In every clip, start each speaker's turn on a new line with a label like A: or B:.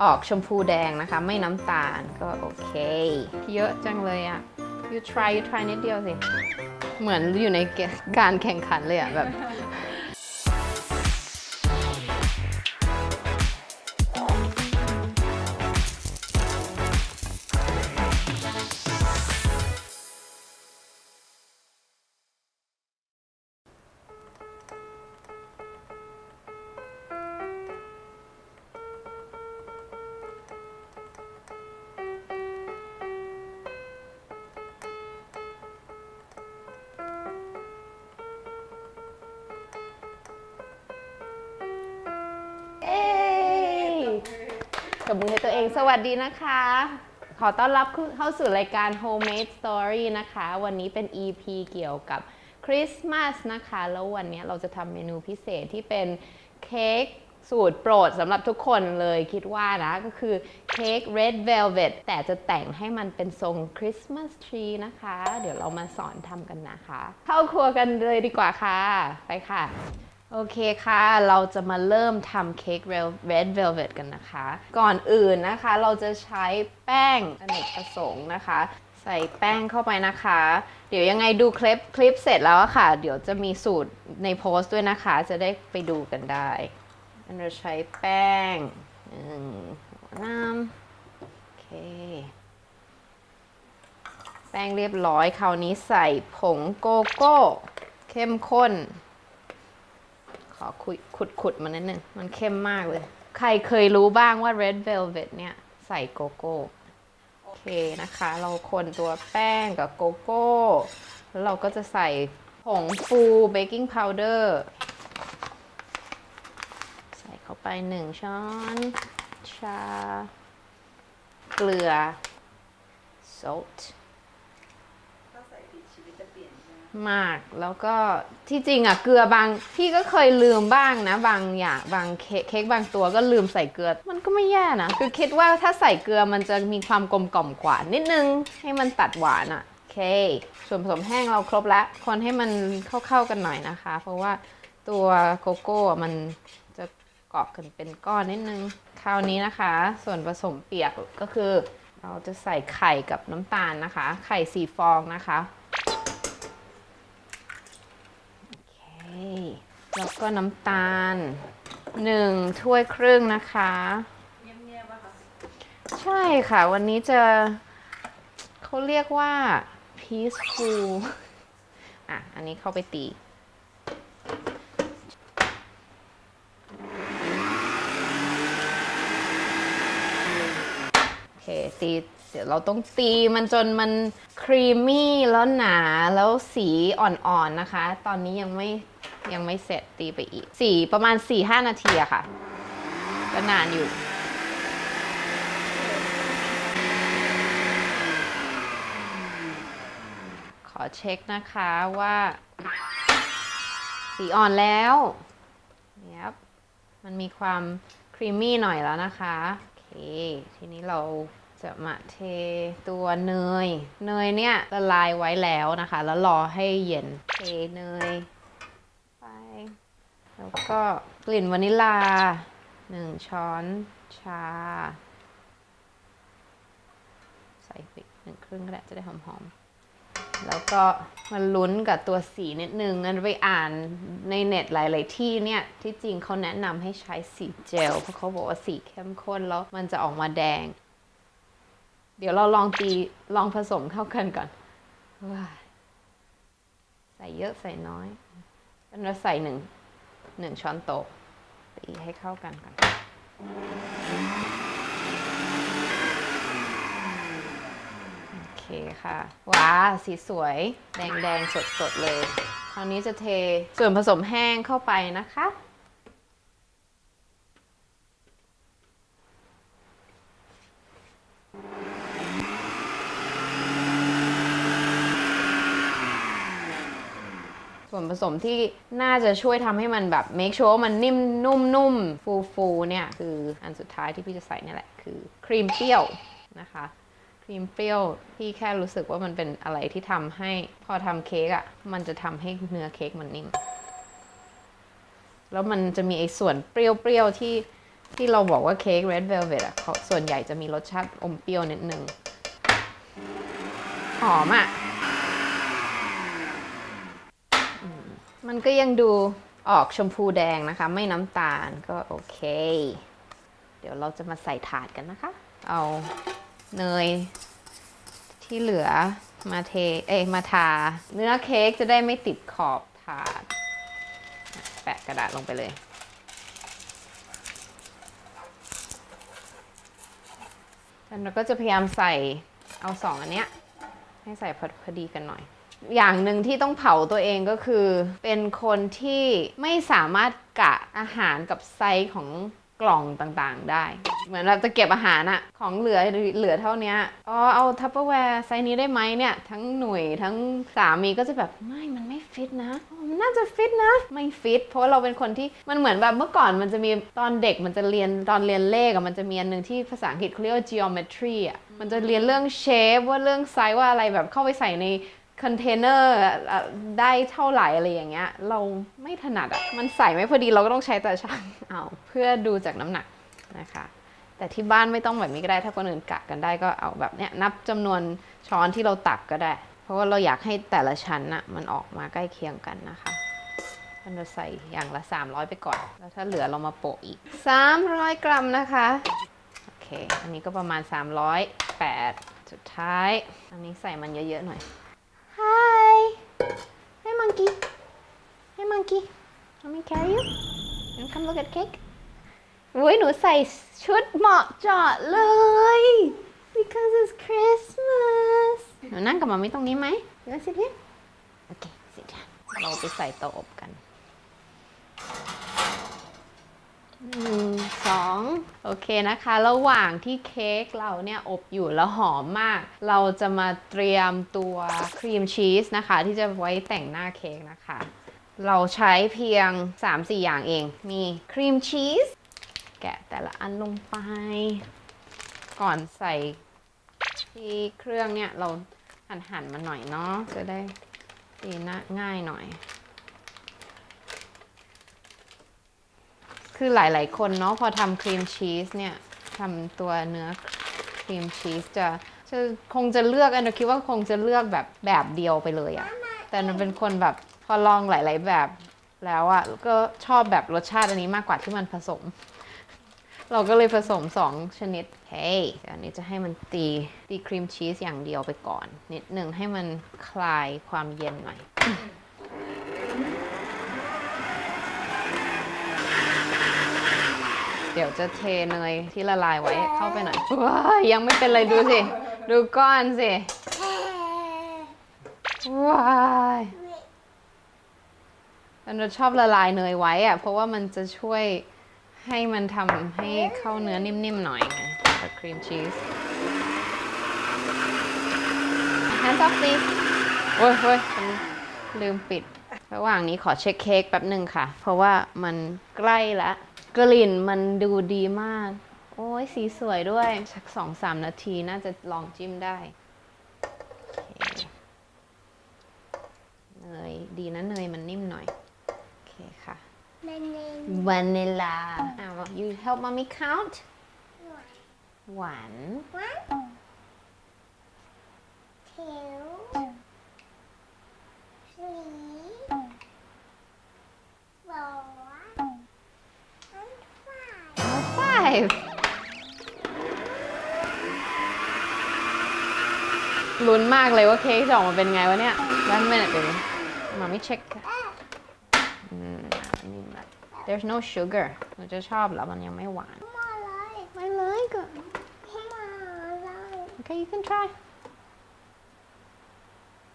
A: ออกชมพูแดงนะคะ ไม่น้ำตาลก็โอเค เยอะจังเลยอะ you try you try นิดเดียวสิ เหมือนอยู่ในกมการแข่งขันเลยอะแบบ บมือให้ตัวเอง สวัสดีนะคะ ขอต้อนรับเข้าสู่รายการ Homemade Story นะคะ วันนี้เป็น EP เกี่ยวกับคริสต์มาสนะคะ แล้ววันนี้เราจะทำเมนูพิเศษที่เป็นเค้กสูตรโปรดสำหรับทุกคนเลยคิดว่านะ ก็คือเค้ก Red Velvet แต่จะแต่งให้มันเป็นทรงคริสต์มาสทรีนะคะ เดี๋ยวเรามาสอนทำกันนะคะ เข้าครัวกันเลยดีกว่าค่ะ ไปค่ะ โอเคค่ะ เราจะมาเริ่มทำเค้ก Red Velvet กันนะคะ ก่อนอื่นนะคะ เราจะใช้แป้งอเนกประสงค์นะคะ ใส่แป้งเข้าไปนะคะ เดี๋ยวยังไงดูคลิปคลิปเสร็จแล้วค่ะ เดี๋ยวจะมีสูตรในโพสต์ด้วยนะคะ จะได้ไปดูกันได้ เราใช้แป้งน้ำโอเค แป้งเรียบร้อย คราวนี้ใส่ผงโกโก้ เข้มข้น อคุยขุดขุดๆมานิดนึง มันเข้มมากเลย ใครเคยรู้บ้างว่า red velvet เนี่ยใส่โกโก้ โอเคนะคะ เราคนตัวแป้งกับโกโก้ แล้วเราก็จะใส่ผงฟูเบกกิ้งพาวเดอร์ใส่เข้าไปหนึ่งช้อนชา เกลือ salt
B: ถ้าใส่ผิดชีวิตจะเปลี่ยนใช่ไห มา
A: กแล้วก็ที่จริงอะเกลือบางพี่ก็เคยลืมบ้างนะ บางอย่างบางเค้กบางตัวก็ลืมใส่เกลือ มันก็ไม่แย่นะคือคิดว่าถ้าใส่เกลือมันจะมีความกลมกล่อมกว่านิดนึงให้มันตัดหวานอะโอเค ส่วนผสมแห้งเราครบแล้วคนให้มันเข้าๆกันหน่อยนะคะ เพราะว่าตัวโกโก้มันจะเกาะกันเป็นก้อนนิดนึงคราวนี้นะคะ ส่วนผสมเปียกก็คือ เราจะใส่ไข่กับน้ำตาลนะคะ ไข่สี่ฟองนะคะ โอเค แล้วก็น้ำตาลหนึ่งถ้วยครึ่งนะคะ
B: เงียบๆป่ะคะ
A: ใช่ค่ะ วันนี้จะเขาเรียกว่า peaceful อะ อันนี้เข้าไปตีโอเคตีเดี๋ยวเราต้องตีมันจนมันครีมมี่แล้วหนาแล้วสีอ่อนๆนะคะ ตอนนี้ยังไม่ ยังไม่เสร็จตีไปอีกสีประมาณ4-5นาทีอะค่ะ ก็นานอยู่ ขอเช็คนะคะว่า สีอ่อนแล้วเนี่ยมันมีความครีมมี่หน่อยแล้วนะคะโอเค ทีนี้เราจะมาเทตัวเนย เนยเนี่ยละลายไว้แล้วนะคะ แล้วรอให้เย็น เทเนย แล้วก็กลิ่นวานิลลาหนึ่งช้อนชา ใส่ไปหนึ่งครึ่งก็ได้จะได้หอมๆ แล้วก็มาลุ้นกับตัวสีนิดนึงงั้นไปอ่านในเน็ตหลาย ๆ ที่เนี่ย ที่จริงเขาแนะนำให้ใช้สีเจล เพราะเขาบอกว่าสีเข้มข้นแล้วมันจะออกมาแดง เดี๋ยวเราลองตีลองผสมเข้ากันก่อนว้าใส่เยอะใส่น้อยเป็นเราใส่หนึ่ง หนึ่งช้อนโต๊ะตีให้เข้ากันก่อนโอเคค่ะ ว้า สีสวย แดงแดงสดสด ๆ เลย คราวนี้จะเทส่วนผสมแห้งเข้าไปนะคะ ผสมที่น่าจะช่วยทำให้มันแบบ make sure ว่ามันนิ่มนุ่มนุ่มฟูฟูเนี่ยคืออันสุดท้ายที่พี่จะใส่เนี่ยแหละคือครีมเปรี้ยวนะคะครีมเปรี้ยวพี่แค่รู้สึกว่ามันเป็นอะไรที่ทำให้พอทำเค้กอะ่ะ มันจะทำให้เนื้อเค้กมันนิ่ม แล้วมันจะมีไอ้ส่วนเปรี้ยวๆที่ที่เราบอกว่าเค้ก red velvet อะเขาส่วนใหญ่จะมีรสชาติอมเปรี้ยวนิดนึงหอมอะ มันก็ยังดูออกชมพูแดงนะคะ ไม่น้ำตาลก็โอเค เดี๋ยวเราจะมาใส่ถาดกันนะคะ เอาเนยที่เหลือมาเทเอ้มาทา เนื้อเค้กจะได้ไม่ติดขอบถาด แปะกระดาษลงไปเลย แล้วเราก็จะพยายามใส่เอาสองอันเนี้ยให้ใส่พอดีกันหน่อย อย่างหนึ่งที่ต้องเผาตัวเองก็คือ เป็นคนที่ไม่สามารถกะอาหารกับไซส์ของกล่องต่างๆได้ เหมือนเราจะเก็บอาหารอะของเหลือเหลือเท่านี้อ๋อเอาทัพเปอร์แวร์ไซส์นี้ได้ไหมเนี่ย ทั้งหน่วยทั้งสามีก็จะแบบไม่มันไม่ฟิตนะมันน่าจะฟิตนะ ไม่ฟิต เพราะเราเป็นคนที่มันเหมือนแบบเมื่อก่อนมันจะมีตอนเด็กมันจะเรียนตอนเรียนเลขอะมันจะมีอันหนึ่งที่ภาษาอังกฤษเขาเรียกว่า geometry อะมันจะเรียนเรื่องเชฟว่าเรื่องไซส์ว่าอะไรแบบเข้าไปใส่ใน คอนเทนเนอร์ได้เท่าไหร่อะไรอย่างเงี้ย เราไม่ถนัดอะ่ะมันใส่ไม่พอดีเราก็ต้องใช้ตาช่างเอาเพื่อดูจากน้ำหนักนะคะ แต่ที่บ้านไม่ต้องแบบนี้ก็ได้ถ้าคนอื่นกะกันได้ก็เอาแบบเนี้ยนับจำนวนช้อนที่เราตักก็ได้ เพราะว่าเราอยากให้แต่ละชั้นน่ะมันออกมาใกล้เคียงกันนะคะมันจะใส่อย่างละ 300 ไปก่อน แล้วถ้าเหลือเรามาโปะอีก 300 กรัมนะคะ โอเค อันนี้ก็ประมาณ 308 สุดท้าย อันนี้ใส่มันเยอะ ๆ หน่อย Hey monkey Hey monkey Let me carry you You come look at cake อุ้ยหนูใส่ชุดเหมาะเจาะเลย because it's Christmas หนูนั่งกับมามิตรงนี้ไหม You want to sit here? Okay sit down เราไปใส่โต๊ะอบกัน หนึ่งสองโอเคนะคะ ระหว่างที่เค้กเราเนี่ยอบอยู่แล้วหอมมาก เราจะมาเตรียมตัวครีมชีสนะคะ ที่จะไว้แต่งหน้าเค้กนะคะ เราใช้เพียง 3-4 อย่างเอง มีครีมชีสแกะแต่ละอันลงไป ก่อนใส่ที่เครื่องเนี่ย เราหั่นหั่นมาหน่อยเนาะจะได้ตีหน้าง่ายหน่อย คือหลาย ๆ คนเนาะพอทำครีมชีสเนี่ยทำตัวเนื้อครีมชีสจะจะคงจะเลือกอันเราคิดว่าคงจะเลือกแบบแบบเดียวไปเลยอะแต่มันเป็นคนแบบพอลองหลาย ๆ แบบแล้วอะก็ชอบแบบรสชาติอันนี้มากกว่าที่มันผสม เราก็เลยผสม 2 ชนิดเฮ้ยอันนี้จะให้มันตีตีครีมชีสอย่างเดียวไปก่อน นิดหนึ่งให้มันคลายความเย็นหน่อย เดี๋ยวจะเทเนยที่ละลายไว้เข้าไปหน่อยว้ายยังไม่เป็นไรดูสิ ดูก้อนสิว้ายอันเราชอบละลายเนยไว้อะเพราะว่ามันจะช่วยให้มันทำให้เข้าเนื้อนิ่มๆหน่อยไงกับครีมชีส hands off please โอ้ยโอ้ยฉันลืมปิด ระหว่างนี้ขอเช็คเค้กแป๊บหนึ่งค่ะ เพราะว่ามันใกล้ละ กลิ่นมันดูดีมาก โอ้ยสีสวยด้วย สักสองสามนาทีน่าจะลองจิ้มได้โอเคเนยดีนะเนยมันนิ่มหน่อย โอเคค่ะ vanilla อ่า you help mommy count one five ลุ้นมากเลยว่าเค้กจะออกมาเป็นไงวะเนี่ย one minute เดี๋ยวมาไม่เช็คอืมนี่แบบ there's no sugar หนูจะชอบแล้วมันยังไม่หวาน ไม่เลยก็ okay you can try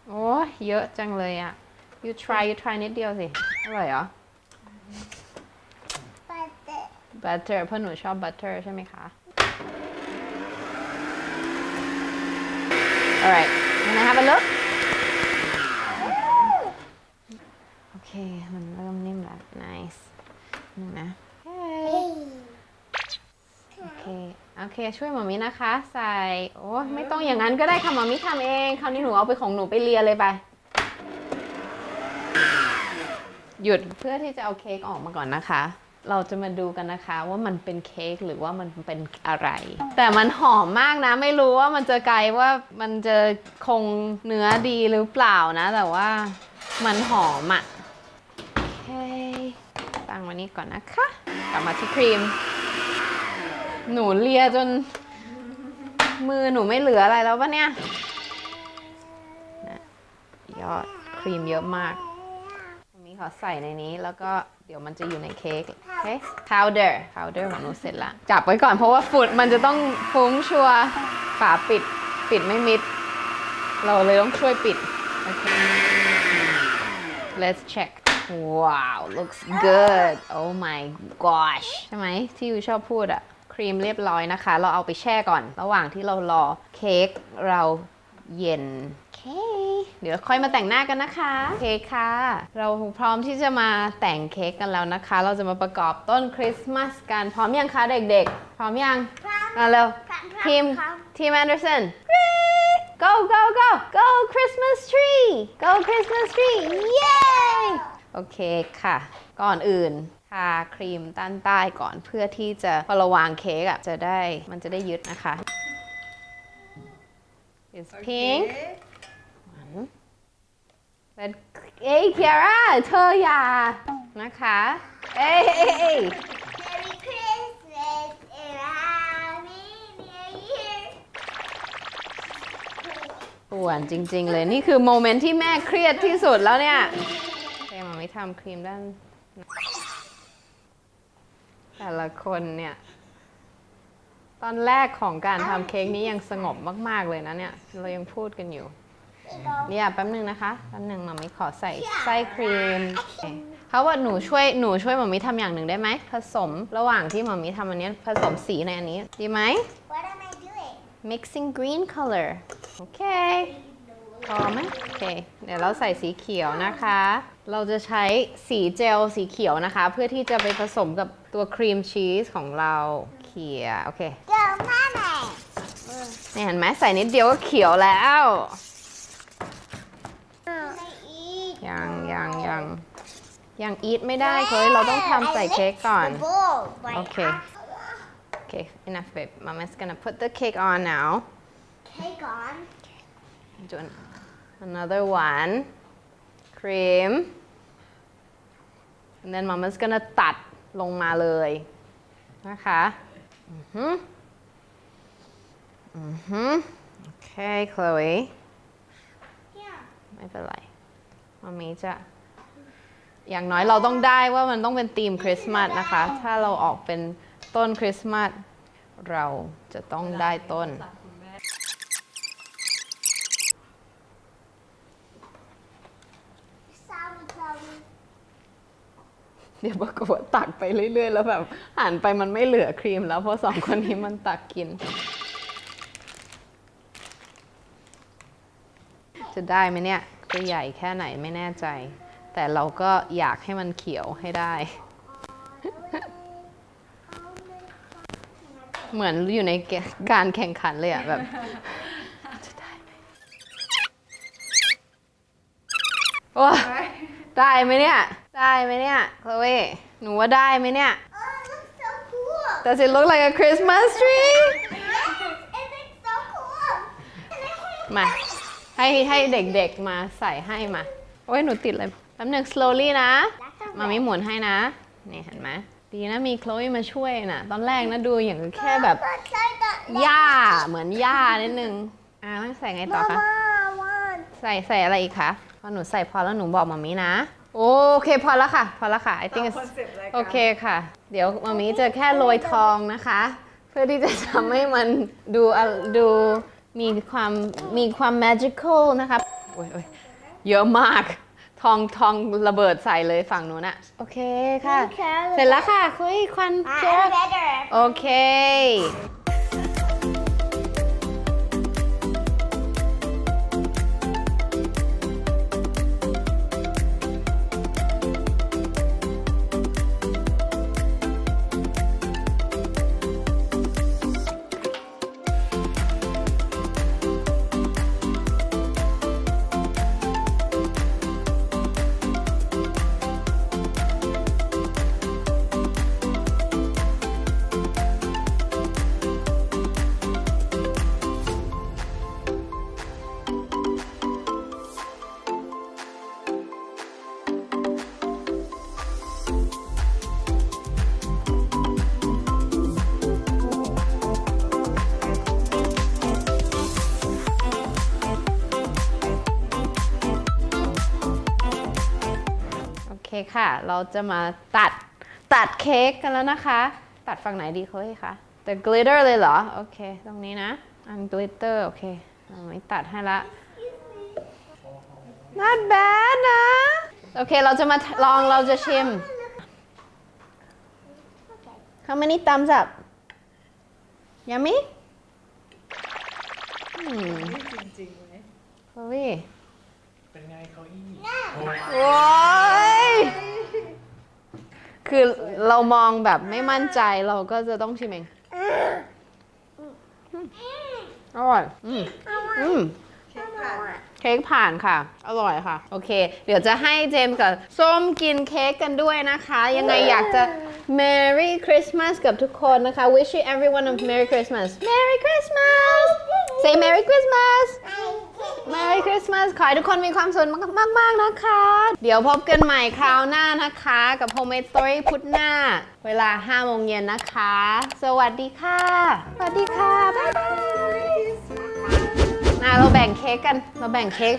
A: โอ้ยเยอะจังเลยอะ you try you try นิดเดียวสิ อร่อยเหรอ butter เพราะหนูชอบ butter ใช่ไหมคะ alright can I have a look โอเค มันเริ่มนิ่มแล้ว nice นึงนะ okay โอเค โอเค ช่วยหมามินะคะ ใส่ โอ้ไม่ต้องอย่างนั้นก็ได้ค่ะหมามิทำเอง คราวนี้หนูเอาไปของหนูไปเลียเลยไป หยุดเพื่อที่จะเอาเค้กออกมาก่อนนะคะ เราจะมาดูกันนะคะว่ามันเป็นเค้กหรือว่ามันเป็นอะไร แต่มันหอมมากนะ ไม่รู้ว่ามันจะไกลว่ามันจะคงเนื้อดีหรือเปล่านะ แต่ว่ามันหอมอะ่ะโอเคตั้งไวันนี้ก่อนนะคะ กลับมาที่ครีม หนูเลียจน มือหนูไม่เหลืออะไรแล้วปะเนี่ยนะยอดครีมเยอะมาก มีขอใส่ในนี้แล้วก็ เดี๋ยวมันจะอยู่ในเค้กโอเค powder powder ของหนูเสร็จละจับไว้ก่อนเพราะว่าฝุ่นมันจะต้องฟุ้งชัวร์ฝาปิดปิดไม่มิด เราเลยต้องช่วยปิด โอเค let's check wow looks good oh my gosh ใช่ไหมที่ยูชอบพูดอะครีมเรียบร้อยนะคะ เราเอาไปแช่ก่อน ระหว่างที่เรารอเค้กเราเย็นโอเค เดี๋ยวค่อยมาแต่งหน้ากันนะคะโอเคค่ะ เราพร้อมที่จะมาแต่งเค้กกันแล้วนะคะ เราจะมาประกอบต้นคริสต์มาสกัน พร้อมยังคะเด็กๆ พร้อมยังมาเร็วทีมทีมแอนเดอร์สัน go go go go Christmas tree go Christmas tree เย้โอเคค่ะ ก่อนอื่นทาครีมด้านใต้ก่อนเพื่อที่จะพอเราวางเค้กอะจะได้มันจะได้ยึดนะคะ It's pink เป็นเอ้ยเคียร่าเธออย่านะคะ เอ้ยเอ้ยเอ้ย
C: Merry Christmas and Happy New Year.
A: ป่วนจริง ๆ เลย นี่คือโมเมนต์ที่แม่เครียดที่สุดแล้วเนี่ยเอ้ยมาไม่ทำครีมด้าน แต่ละคนเนี่ย ตอนแรกของการทำเค้กนี้ยังสงบมาก ๆ เลยนะเนี่ย เรายังพูดกันอยู่ เนี่ยแป๊บนึงนะคะแป๊บนึงมามิขอใส่ไส้ครีมเขาว่าหนูช่วยหนูช่วยมามิทำอย่างหนึ่งได้ไหมผสมระหว่างที่มามิทำอันเนี้ยผสมสีในอันนี้ดีไหม
C: What am I doing?
A: mixing green color โอเคพอไหมโอเค เดี๋ยวเราใส่สีเขียวนะคะ เราจะใช้สีเจลสีเขียวนะคะ เพื่อที่จะไปผสมกับตัวครีมชีสของเราเขียโอเค
C: Go, Mama.
A: นี่เห็นไหมใส่นิดเดียวก็เขียวแล้ว
C: Can I eat?
A: ยัง ยังยังยังอีทไม่ได้เคยเราต้องทำใส่เค้กก่อน
C: The bowl, right?
A: Okay. Okay, enough babe. Mama's gonna put the cake on now.
C: Cake on.
A: Do an- another one. Cream. And then Mama's gonna ตัดลงมาเลยนะคะอือหืออือหือ Okay, Chloe.
C: Yeah.
A: ไม่เป็นไรมามีจะ อย่างน้อยเราต้องได้ว่ามันต้องเป็นธีมคริสต์มาสนะคะ ถ้าเราออกเป็นต้นคริสต์มาสเราจะต้องได้ต้น เดี๋ยวปรากฏว่าตักไปเรื่อย ๆ แล้วแบบหันไปมันไม่เหลือครีมแล้วเพราะสองคนนี้มันตักกิน จะได้ไหมเนี่ย จะใหญ่แค่ไหนไม่แน่ใจ แต่เราก็อยากให้มันเขียวให้ได้ เหมือนอยู่ในเกการแข่งขันเลยอะแบบจะได้ไหมว้าได้ไหมเนี่ย ได้ไหมเนี่ยโคลเวหนูว่าได้ไหมเนี่ย
C: Oh, it looks so cool.
A: Does it look like a Christmas tree
C: Yes, it looks so cool. And I want
A: มาให้ให้เด็กๆมาใส่ให้มา โอ้ยหนูติดเลย แป๊บหนึง slowly นะ มามิหมุนให้นะ นี่เห็นไหมดีนะมีโคล e มาช่วยนะตอนแรกนะดูอย่างแค่แบบ
C: Let's try that.
A: หญ้าเหมือนหญ้านิดนึง อ่าแล้วใส่ไงต่อคะ
C: Mama, one.
A: ใส่ใส่อะไรอีกคะพอหนูใส่พอแล้วหนูบอกมามินะ โอเคพอแล้วค่ะ พอแล้วค่ะ I
B: ตาม
A: think it's
B: คอนเซปต์รายการ
A: โอเคค่ะ เดี๋ยวมามิจะแค่โรยทองนะคะ เพื่อที่จะทำให้มันดูอะดูมีความมีความ magical นะครับโอ้ยโอ้ยเยอะมาก ทองทองระเบิดใส่เลยฝั่งนู้นอะโอเคค่ะ เสร็จแล้วค่ะคุยควัน
C: Ah,
A: เค้ก
C: better.
A: โอเค ค่ะ เราจะมาตัดตัดเค้กกันแล้วนะคะ ตัดฝั่งไหนดีเขาให้คะแต่ glitter เลยเหรอ โอเค ตรงนี้นะ อัน glitter โอเคเราไม่ตัดให้ละ not bad นะ โอเค เราจะมาลองเราจะชิม How many thumbs up yummy อืม
B: นี่จริงๆไหม
A: โอ้ย
D: เป็นไงเขาอี้
A: โอ้ยคือเรามองแบบไม่มั่นใจเราก็จะต้องชิมเองอร่อยอืมอืม
B: เค้กผ่าน
A: เค้กผ่านค่ะ อร่อยค่ะ โอเค เดี๋ยวจะให้เจมส์กับส้มกินเค้กกันด้วยนะคะ ยังไงอยากจะ Merry Christmas กับทุกคนนะคะ Wish you everyone a Merry Christmas Merry Christmas Say Merry Christmas Merry Christmas ขอให้ทุกคนมีความสุขมาก ๆ นะคะ เดี๋ยวพบกันใหม่คราวหน้านะคะ กับ Homemade Story พุธหน้า เวลา5โมงเย็นนะคะ สวัสดีค่ะ สวัสดีค่ะ บ๊ายบายอะเราแบ่งเค้กกัน เราแบ่งเค้ก